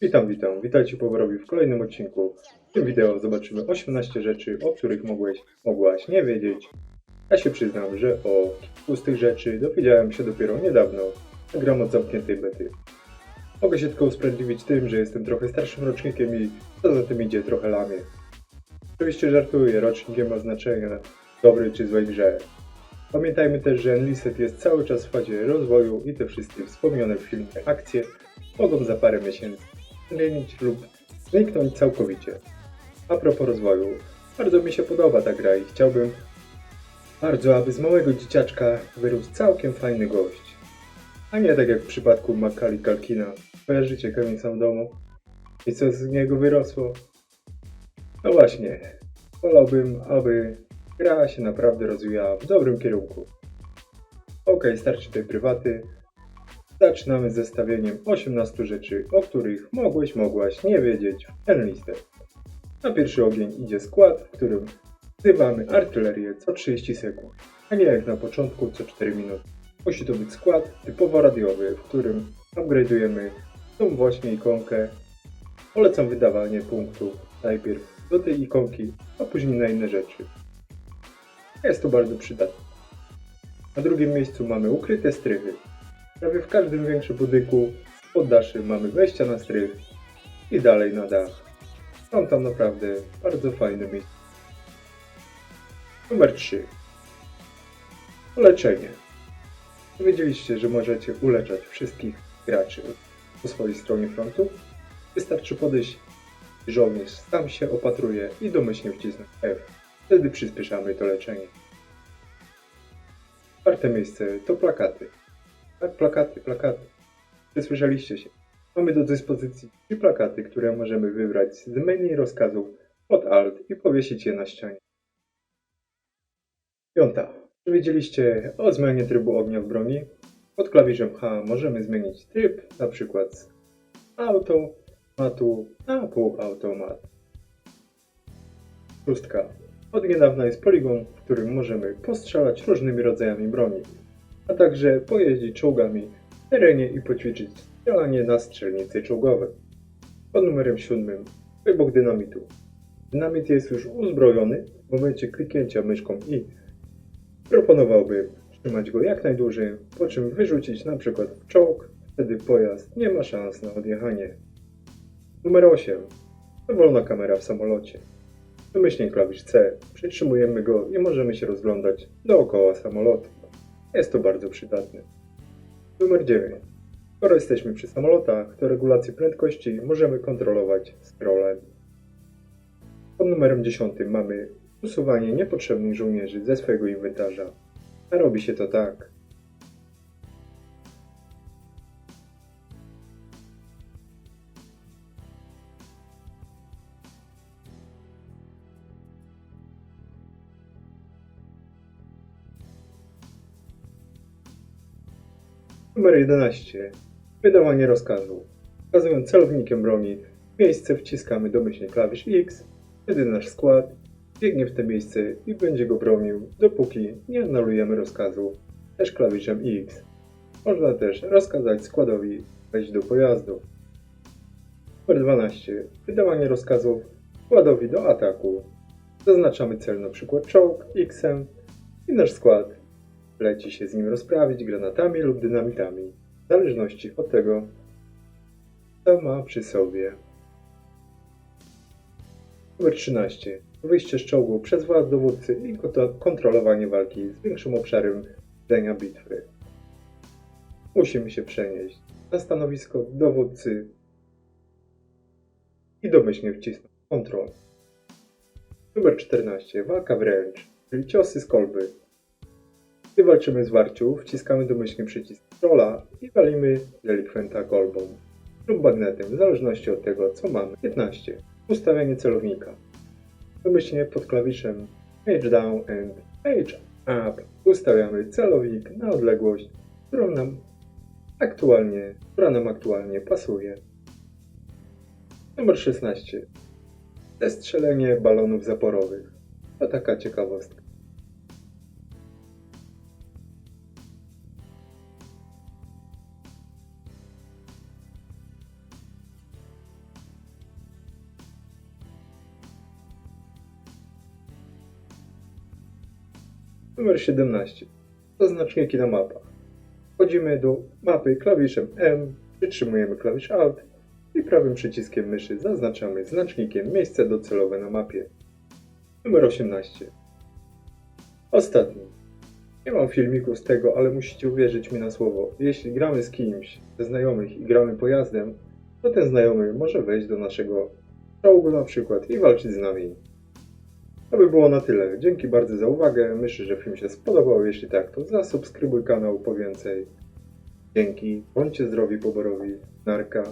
Witam, witam. Witajcie po Borowi w kolejnym odcinku. W tym wideo zobaczymy 18 rzeczy, o których mogłeś, mogłaś nie wiedzieć. Ja się przyznam, że o kilku z tych rzeczy dowiedziałem się dopiero niedawno, jak gram od zamkniętej bety. Mogę się tylko usprawiedliwić tym, że jestem trochę starszym rocznikiem i co za tym idzie trochę lamię. Oczywiście żartuję, rocznik nie ma znaczenia, dobry czy złej grze. Pamiętajmy też, że Enlisted jest cały czas w fazie rozwoju i te wszystkie wspomniane w filmie akcje mogą za parę miesięcy zmienić lub zniknąć całkowicie. A propos rozwoju, bardzo mi się podoba ta gra i chciałbym bardzo, aby z małego dzieciaczka wyrósł całkiem fajny gość. A nie tak jak w przypadku Makali Kalkina. Kojarzycie w domu? I co z niego wyrosło? No właśnie, wolałbym, aby gra się naprawdę rozwijała w dobrym kierunku. Okej, starczy tej prywaty. Zaczynamy z zestawieniem 18 rzeczy, o których mogłeś, mogłaś nie wiedzieć w Enlisted. Na pierwszy ogień idzie skład, w którym wzywamy artylerię co 30 sekund, a nie jak na początku co 4 minuty. Musi to być skład typowo radiowy, w którym upgrade'ujemy tą właśnie ikonkę. Polecam wydawanie punktów najpierw do tej ikonki, a później na inne rzeczy. Jest to bardzo przydatne. Na drugim miejscu mamy ukryte strychy. Prawie w każdym większym budynku z poddaszy mamy wejścia na strych i dalej na dach. Są tam naprawdę bardzo fajne miejsca. Numer 3. Uleczenie. Wiedzieliście, że możecie uleczać wszystkich graczy po swojej stronie frontu? Wystarczy podejść żołnierz sam się opatruje i domyślnie wcisnąć F. Wtedy przyspieszamy to leczenie. Czwarte miejsce to plakaty. Tak, plakaty, plakaty. Przesłyszeliście się. Mamy do dyspozycji trzy plakaty, które możemy wybrać z menu rozkazów pod Alt i powiesić je na ścianie. Piąta. Czy wiedzieliście o zmianie trybu ognia w broni? Pod klawiszem H możemy zmienić tryb, na przykład z auto, matu na półautomat. Szóstka. Od niedawna jest poligon, w którym możemy postrzelać różnymi rodzajami broni, a także pojeździć czołgami w terenie i poćwiczyć strzelanie na strzelnicy czołgowej. Pod numerem siódmym wybuch dynamitu. Dynamit jest już uzbrojony w momencie kliknięcia myszką i proponowałbym trzymać go jak najdłużej, po czym wyrzucić przykład w czołg, wtedy pojazd nie ma szans na odjechanie. Numer 8. Wolna kamera w samolocie. Wymyślnie klawisz C, przytrzymujemy go i możemy się rozglądać dookoła samolotu. Jest to bardzo przydatne. Numer 9. Skoro jesteśmy przy samolotach, to regulację prędkości możemy kontrolować scrollem. Pod numerem 10 mamy usuwanie niepotrzebnych żołnierzy ze swojego inwentarza. A robi się to tak. Numer 11. Wydawanie rozkazu. Wskazując celownikiem broni, miejsce wciskamy domyślnie klawisz X, wtedy nasz skład biegnie w to miejsce i będzie go bronił, dopóki nie anulujemy rozkazu, też klawiszem X. Można też rozkazać składowi wejść do pojazdu. Numer 12. Wydawanie rozkazów składowi do ataku. Zaznaczamy cel np. czołg X i nasz skład leci się z nim rozprawić granatami lub dynamitami, w zależności od tego, co ma przy sobie. Numer 13. Wyjście z czołgu przez włas dowódcy i kontrolowanie walki z większym obszarem widzenia bitwy. Musimy się przenieść na stanowisko dowódcy i domyślnie wcisnąć Ctrl. Numer 14. Walka wręcz, czyli ciosy z kolby. Gdy walczymy z warciu, wciskamy domyślnie przycisk trolla i walimy delikwenta kolbą lub bagnetem, w zależności od tego, co mamy. 15. Ustawianie celownika. Domyślnie pod klawiszem Page Down and Page Up ustawiamy celownik na odległość, którą nam aktualnie, która nam aktualnie pasuje. Numer 16. Zestrzelenie balonów zaporowych. To taka ciekawostka. Numer 17. Zaznaczniki na mapach. Wchodzimy do mapy klawiszem M, przytrzymujemy klawisz Alt i prawym przyciskiem myszy zaznaczamy znacznikiem miejsce docelowe na mapie. Numer 18. Ostatni. Nie mam filmików z tego, ale musicie uwierzyć mi na słowo. Jeśli gramy z kimś, ze znajomych i gramy pojazdem, to ten znajomy może wejść do naszego czołgu na przykład i walczyć z nami. To by było na tyle. Dzięki bardzo za uwagę. Myślę, że film się spodobał. Jeśli tak, to zasubskrybuj kanał po więcej. Dzięki. Bądźcie zdrowi, poborowi. Narka.